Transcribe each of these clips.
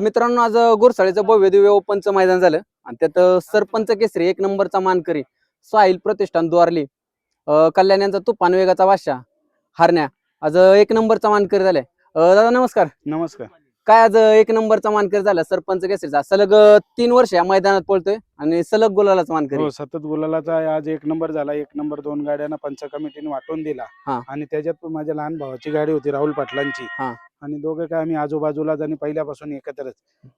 मित्रांनो आज अ, भव्य दिव्य ओपनचं मैदान झालं. आणि त्यात सरपंच केसरी एक नंबरचा मानकरी साहिल प्रतिष्ठान द्वारली. कल्याण यांचा तुफान वेगाचा वाशा हारण्या. आज एक नंबरचा मानकरी झालाय. दादा नमस्कार. नमस्कार. काय आज एक नंबरचा मानकरी झाला सरपंच केसरीचा सलग तीन वर्ष या मैदानात पळतोय आणि सलग गुलालाच मानकरी हो सतत गुलालाचा आज एक नंबर झाला एक नंबर दोन गाड्यांना पंच कमिटीने वाटून दिला हा. आणि त्याच्यात पण माझ्या लहान भावाची गाडी होती राहुल पाटलांची हा. आणि दोघे काय आम्ही आजूबाजूला आणि पहिल्यापासून एकत्रच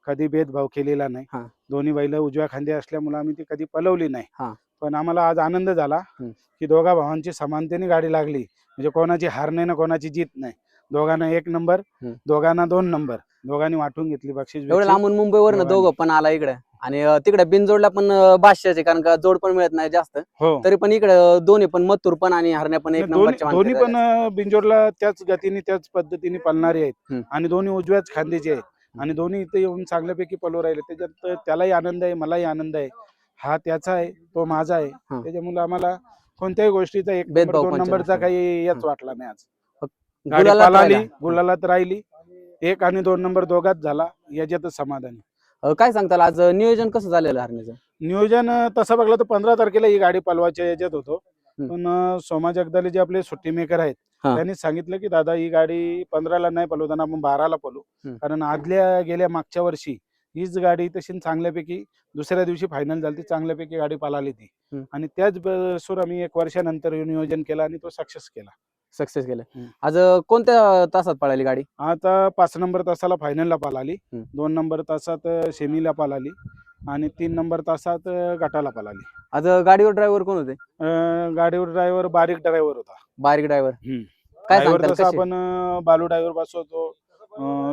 कधी भेदभाव केलेला नाही. दोन्ही बैल उजव्या खांदी असल्यामुळे आम्ही ती कधी पलवली हा. नाही पण आम्हाला आज आनंद झाला हम्म. की दोघा भावांची समानतेने गाडी लागली म्हणजे कोणाची हार नाही ना कोणाची जीत नाही दोघांना एक नंबर. दोघांना दोन नंबर दोघांनी वाटून घेतली बक्षीस एवढं. लांबून मुंबईवरनं दोघांनी. दोघं पण आला इकडे आणि तिकडे बिनजोडला पण भाष्याचे कारण का जोड पण मिळत नाही जास्त हो तरी पण इकडे दोन्ही पण मथुर पण आणि हरण्या पण एक नाही, दोन्ही पण बिंजोरला त्याच गतीने त्याच पद्धतीने पळणारे आहेत. आणि दोन्ही उजव्याच खांदीचे आहेत आणि दोन्ही इथे येऊन चांगल्यापैकी पळू राहिले त्याच्यात त्यालाही आनंद आहे मलाही आनंद आहे हा त्याचा आहे तो माझा आहे. त्याच्यामुळे आम्हाला कोणत्याही गोष्टीचा एक नंबरचा. काही याच. वाटला नाही आज गाडी गुलालात पळाली राहिला. गुलालात राहिली एक आणि दोन नंबर दोघात झाला याच्यातच समाधान आहे. अ, काय सांगताल आज अ, नियोजन कसं झालेलं हरण्याचं नियोजन अं, तसं बघलं तर पंधरा तारखेला ही गाडी पलवायच्या याच्यात होतो हम्म. पण अं, सोमा जगदाले जे आपले सुट्टी मेकर आहेत हा. त्यांनी सांगितलं की दादा ही गाडी पंधराला नाही पलवताना आपण बाराला पलू हम्म. कारण आदल्या गेल्या मागच्या वर्षी हीच गाडी तशी चांगल्यापैकी दुसऱ्या दिवशी फायनल झाली ती चांगल्यापैकी गाडी पळाली ती हम्म. आणि त्याच ब- सूर आम्ही एक वर्षानंतर नियोजन केलं आणि तो सक्सेस केला सक्सेस केलं. आज कोणत्या तासात पळाली गाडी आता पाच नंबर तासाला फायनलला पळाली. दोन नंबर तासात सेमीला पळाली आणि तीन नंबर तासात गटाला पळाली आज गाडीवर ड्रायव्हर कोण होते गाडीवर ड्रायव्हर बारीक ड्रायव्हर होता बारीक ड्रायव्हर. काय? आपण बालू ड्रायव्हर बसवतो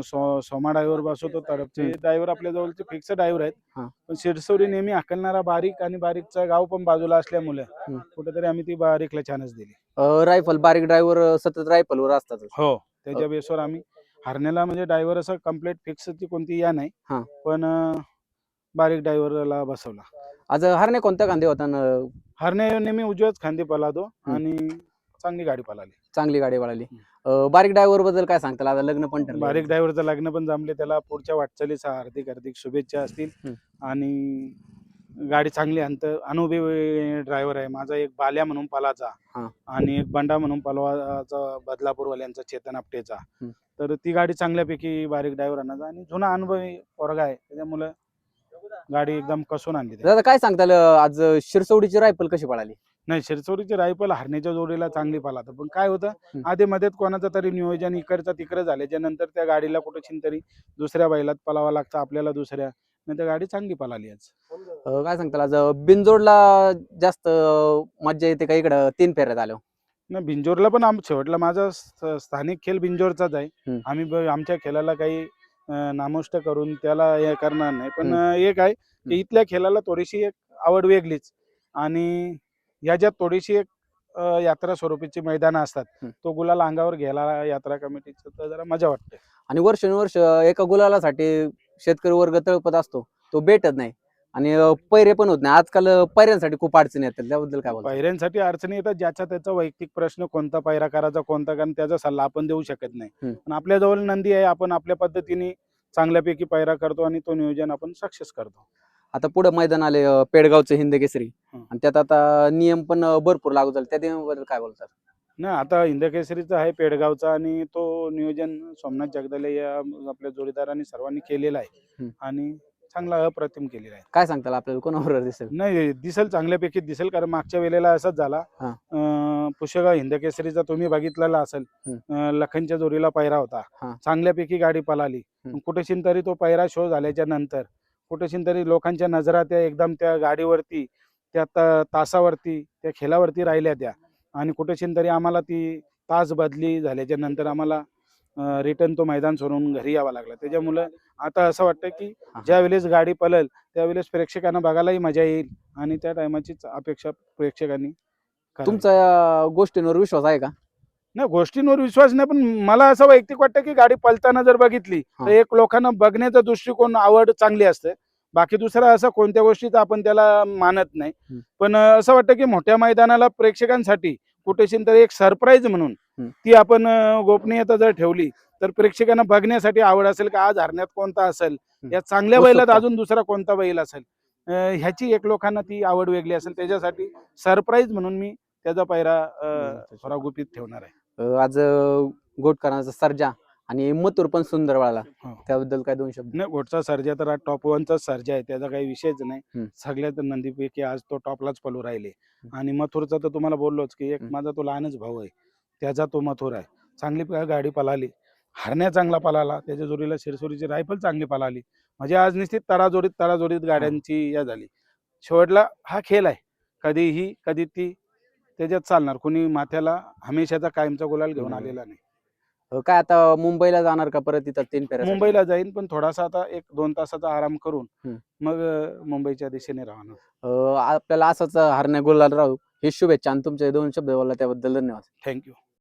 सो- सोमा ड्रायव्हर बसवतो हम्म. ड्रायव्हर आपल्या जवळचे फिक्स ड्रायव्हर आहेत हा. पण शिरसोडी नेहमी हाकलणारा बारीक आणि बारीकचं गाव पण बाजूला असल्यामुळे हम्म. कुठेतरी आम्ही ती बारीकला चान्स दिली रायफल बारीक ड्रायव्हर सतत रायफलवर असतात हो त्याच्या बेसवर आम्ही हरण्याला म्हणजे ड्रायव्हर असं कंप्लीट फिक्स ती कोणती या नाही हा. पण अं, बारीक ड्रायव्हरला बसवला आज अ, हरण्या कोणत्या कांदे होता न, हरणे नेहमी उजव्याच खांदी हम्म. आणि चांगली गाडी पळाली. चांगली गाडी पळाली. अ, बारीक ड्रायव्हरबद्दल काय सांगताल? आता लग्न पण. बारीक ड्रायव्हरचं लग्न पण जमले. त्याला पुढच्या वाटचालीचा हार्दिक हार्दिक शुभेच्छा असतील. आणि गाडी चांगली अंत अनुभवी ड्रायव्हर आहे. माझा एक बाल्या म्हणून पालाचा हा. आणि एक बंडा म्हणून पलवाचा बदलापूरवाल्यांचा चेतन आपटेचा. हम्म. तर ती गाडी चांगल्यापैकी बारीक ड्रायव्हरांना आणि जुना अनुभवी पोरगा आहे. त्याच्यामुळे गाडी एकदम कसून आणली त्याने. दादा काय सांगताल? आज अ, शिरसवडीची रायफल कशी पळाली? नाही शिरचोरीची रायफल हरण्याच्या जोडीला चांगली पाला पण काय होतं. आधी मध्येत कोणाचं तरी नियोजन इकडचं तिकडं झाल्याच्यानंतर त्या गाडीला कुठं तरी दुसऱ्या बैलात पलावा लागतं आपल्याला दुसऱ्या. नाही तर गाडी चांगली पळाली आज. काय सांगताल आज अ, बिनजोडला जास्त मज्जा येते का इकडं? तीन फेऱ्यात आलो ना बिंजोरला पण आम शेवटला माझा स्थानिक खेळ बिंजोरचाच आहे. आम्ही आमच्या खेळाला काही नामुष्ट करून त्याला हे करणार नाही. पण एक आहे की इथल्या खेळाला थोडीशी एक आवड वेगळीच. आणि ह्याच्यात थोडीशी एक यात्रा स्वरूपीची मैदानं असतात. तो गुलाल अंगावर घ्यायला यात्रा कमिटीचं तर जरा मजा वाटते. आणि वर्षानुवर्ष एका गुलालासाठी शेतकरी वर्ग तळपत असतो तो भेटत नाही. आणि पैरे पण होत नाही. आजकाल पैऱ्यांसाठी खूप अडचणी येतात. त्याबद्दल काय बोलतो पायऱ्यांसाठी अडचणी येतात ज्याचा त्याचा वैयक्तिक प्रश्न कोणता पायरा करायचा कोणता कारण त्याचा सल्ला आपण देऊ शकत नाही. पण आपल्या जवळ नंदी आहे आपण आपल्या पद्धतीने चांगल्यापैकी पायरा करतो आणि तो नियोजन आपण सक्सेस करतो. आता पुढे मैदान आले अ, पेडगावचं हिंद केसरी हं. आणि त्यात आता नियम पण अ, भरपूर लागू झाले त्या नियमाबद्दल काय बोलतात ना आता इंदकेसरीचा आहे पेडगावचा आणि तो नियोजन सोमनाथ जगदाले या आपल्या जोडीदारांनी सर्वांनी केलेला आहे हम्म. आणि चांगला अप्रतिम केलेला आहे काय सांगताल आपल्याला कोणाबरोबर दिसेल नाही दिसेल चांगल्यापैकी दिसेल कारण मागच्या वेळेला असंच झाला हा. अं, पुष्यगाव हिंदकेसरीचा तुम्ही बघितलेला असेल हम्म. अं, लखनच्या जोडीला पायरा होता हा. चांगल्यापैकी गाडी पळाली हम्म. कुठेशीन तरी तो पायरा शो झाल्याच्यानंतर कुठेशीन तरी लोकांच्या नजरा त्या एकदम त्या गाडीवरती त्या त- तासावरती त्या खेळावरती राहिल्या त्या आणि कुठेशीन तरी आम्हाला ती तास बदली झाल्याच्यानंतर आम्हाला रिटर्न तो मैदान सोडून घरी यावं लागला त्याच्यामुळं आता असं वाटतं की. ज्या वेळेस गाडी पळेल त्यावेळेस प्रेक्षकांना बघायलाही मजा येईल आणि त्या टायमाचीच अपेक्षा प्रेक्षकांनी. तुमचा या गोष्टींवर विश्वास आहे का नाही गोष्टींवर विश्वास नाही पण मला असं वैयक्तिक वाटतं की गाडी पळताना जर बघितली तर. एक लोकांना बघण्याचा दृष्टिकोन आवड चांगली असते बाकी दुसरा असं कोणत्या गोष्टीचा आपण त्याला मानत नाही. पण असं वाटतं की मोठ्या मैदानाला प्रेक्षकांसाठी कुठेशीन तरी एक सरप्राईज म्हणून. ती आपण गोपनीयता जर ठेवली तर प्रेक्षकांना बघण्यासाठी आवड असेल का आज हरण्यात कोणता असेल या चांगल्या बैलात. अजून दुसरा कोणता बैल असेल ह्याची एक लोकांना ती आवड वेगळी असेल त्याच्यासाठी सरप्राईज म्हणून मी त्याचा पैरा हम्म. थोडा गुपित ठेवणार आहे आज गोटकरांचा सर्जा आणि मथुर पण सुंदर वाळला. हो. त्याबद्दल काय दोन शब्द? नाही घोटचा सर्जा तर आज टॉप वनचा सर्जा आहे त्याचा काही विषयच नाही. सगळ्यात नंदीपैकी आज तो टॉपलाच पलू राहिले. आणि मथुरचा तर तुम्हाला बोललोच की एक हम्म. माझा तो लहानच भाऊ आहे त्याचा तो मथुर आहे. चांगली प- गाडी पळाली हरण्या चांगला पळाला त्याच्या जोडीला शिरसोरीची रायफल चांगली पळाली म्हणजे आज निश्चित तडाजोडीत तडाजोडीत गाड्यांची या झाली. शेवटला हा खेळ आहे. कधीही कधी ती त्याच्यात चालणार. कोणी माथ्याला हमेशाचा कायमचा गुलाल घेऊन. आलेला नाही. काय आता मुंबईला जाणार का परत तिथं तीन फेऱ्या मुंबईला जाईन पण थोडासा आता एक दोन तासाचा आराम करून. मग अं, मुंबईच्या दिशेने राहणार. आपल्याला असंच हरण्या गुलाल राहू. हे शुभेच्छा आणि तुमचे दोन शब्द बोलला त्याबद्दल धन्यवाद. थँक्यू